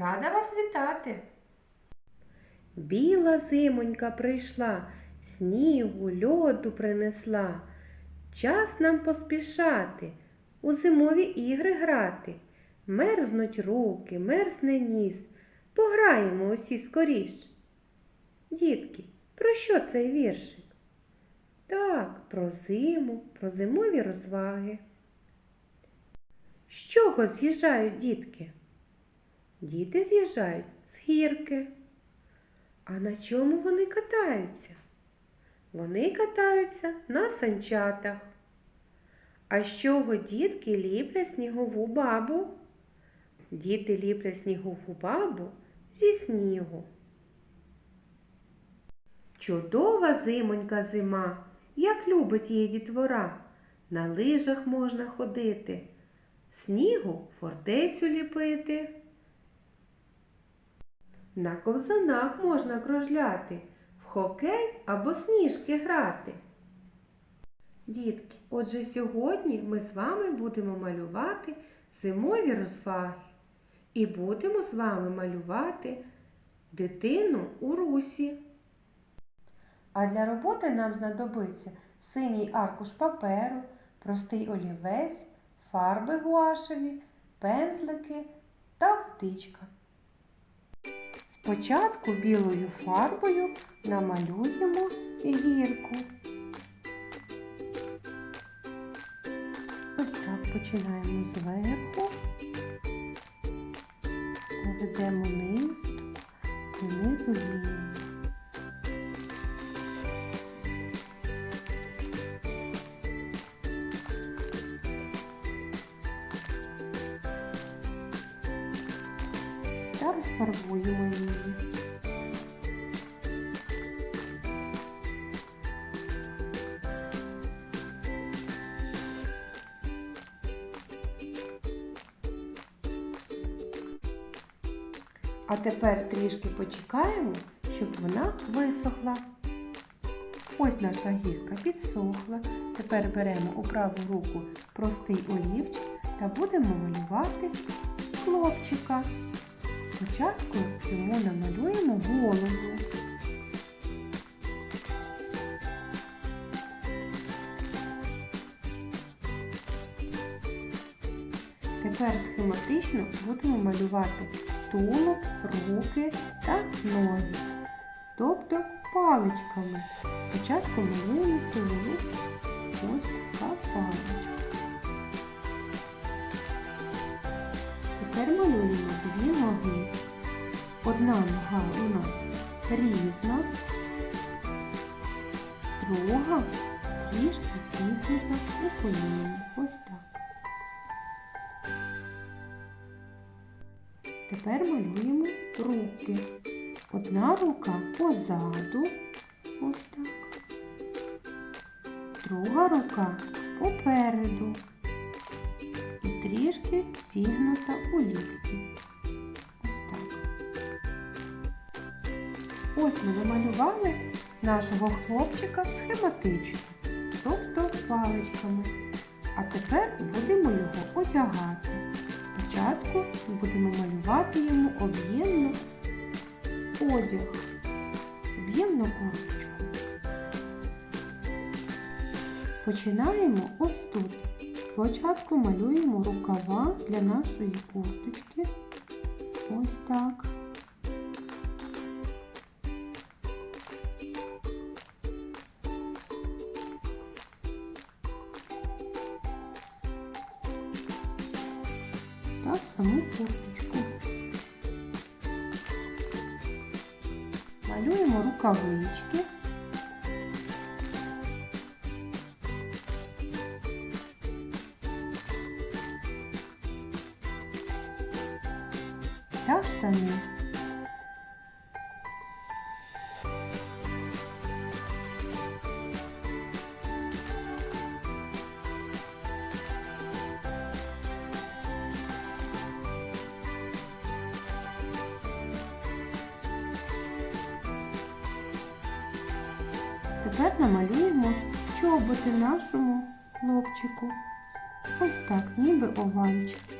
рада вас вітати. Біла зимонька прийшла, снігу, льоду принесла. Час нам поспішати, у зимові ігри грати. Мерзнуть руки, мерзне ніс. Пограємо усі скоріш. Дітки, про що цей віршик? Так, про зиму, про зимові розваги. З чого з'їжджають дітки? Діти з'їжджають з гірки. А на чому вони катаються? Вони катаються на санчатах. А з чого дітки ліплять снігову бабу? Діти ліплять снігову бабу зі снігу. Чудова зимонька зима, як любить її дітвора. На лижах можна ходити, снігу фортецю ліпити. На ковзанах можна кружляти, в хокей або сніжки грати. Дітки, отже сьогодні ми з вами будемо малювати зимові розваги і будемо з вами малювати дитину у русі. А для роботи нам знадобиться синій аркуш паперу, простий олівець, фарби гуашеві, пензлики та втичка. Спочатку білою фарбою намалюємо гірку. Ось так починаємо зверху, Та розфарбуємо її. А тепер трішки почекаємо, щоб вона висохла. Ось наша гірка підсохла. Тепер беремо у праву руку простий олівчик та будемо малювати хлопчика. Спочатку йому намалюємо голову. Тепер схематично будемо малювати тулуб, руки та ноги, тобто паличками. Спочатку малюємо тулуб, ось така паличка. Малюємо дві ноги. Одна нога у нас рівна, друга трішки зігнута у коліні. Ось так. Тепер малюємо руки. Одна рука позаду, ось так. Друга рука попереду трішки зігнута у лікті. Ось так. Ось ми намалювали нашого хлопчика схематично, тобто паличками. А тепер будемо його одягати. Спочатку будемо малювати йому об'ємну одяг, об'ємну курточку. Починаємо ось тут. Спочатку малюємо рукава для нашої курточки. Ось так. та саму курточку. Малюємо рукавички. Та. Тепер намалюємо чоботи нашому хлопчику. Ось так, ніби овальчик.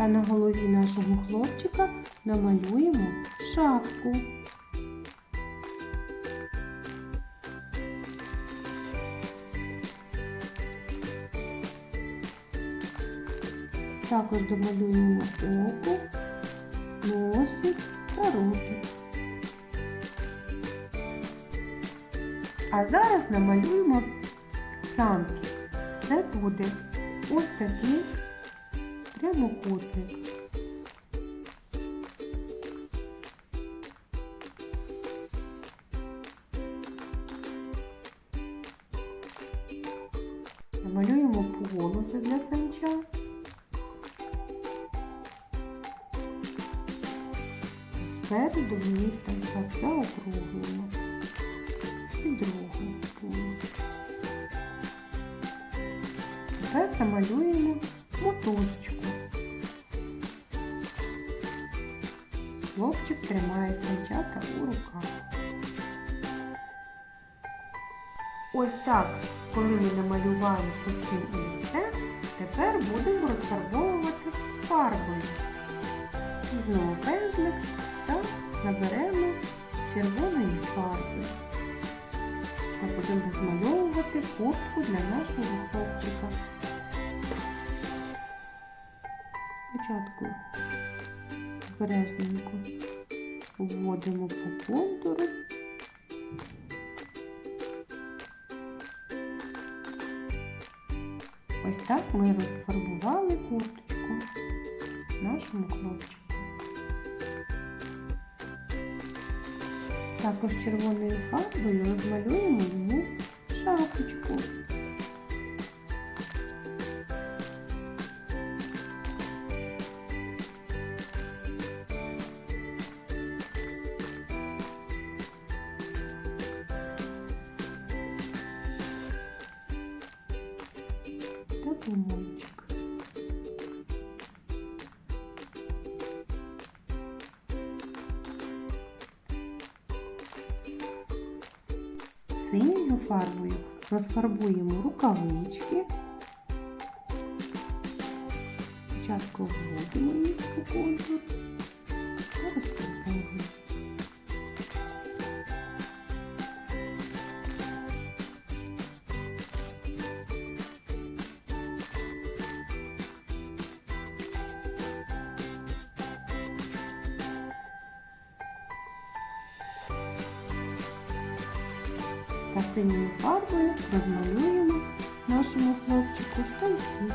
Та на голові нашого хлопчика намалюємо шапку. Також домалюємо око, носик та ротик. А зараз намалюємо санки. Це буде ось такий прямокутник. Намалюємо полоси для санча. Спереду там так заокруглюємо. І другу полосу. Тепер намалюємо мотузочку. Хлопчик тримає санчата у руках. Ось так, коли ми намалювали костюм і лице, тепер будемо розфарбовувати фарбою. Візьмемо пензлик та наберемо червоної фарби. Та будемо розмальовувати куртку для нашого хлопчика. Спочатку обережненько вводимо по контуру. Ось так ми розфарбували курточку нашому хлопчику. Також червоною фарбою розмалюємо йому шапочку. Та помольчик. Синьою фарбою розфарбуємо рукавички. Спочатку вводимо їх по контуру та розфарбовуємо. Та синьою фарбою розмалюємо нашому хлопчику штанці.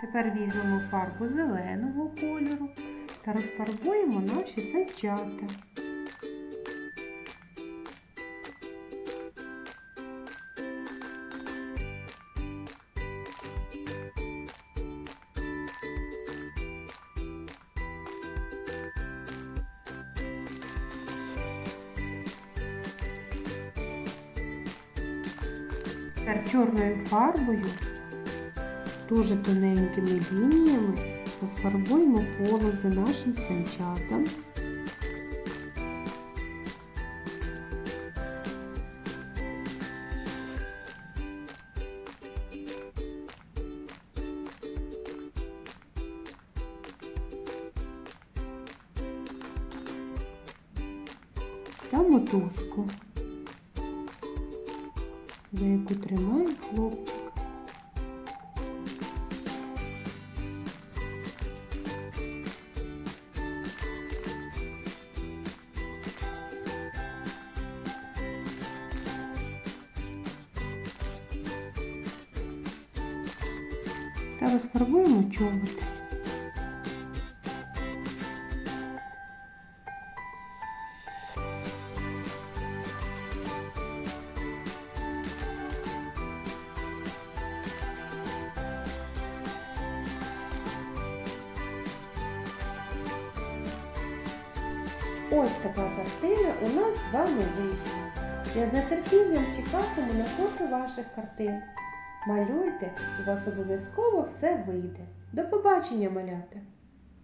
Тепер візьмемо фарбу зеленого кольору та розфарбуємо наші санчата. Тепер чорною фарбою, дуже тоненькими лініями розфарбуємо полоси нашим санчатам. Та мотузку за яку тримає хлопчик. Та розфарбуємо чоботи. Ось така картина у нас з вами вийшла. Я з нетерпінням чекатиму на фото ваших картин. Малюйте, у вас обов'язково все вийде. До побачення, малята!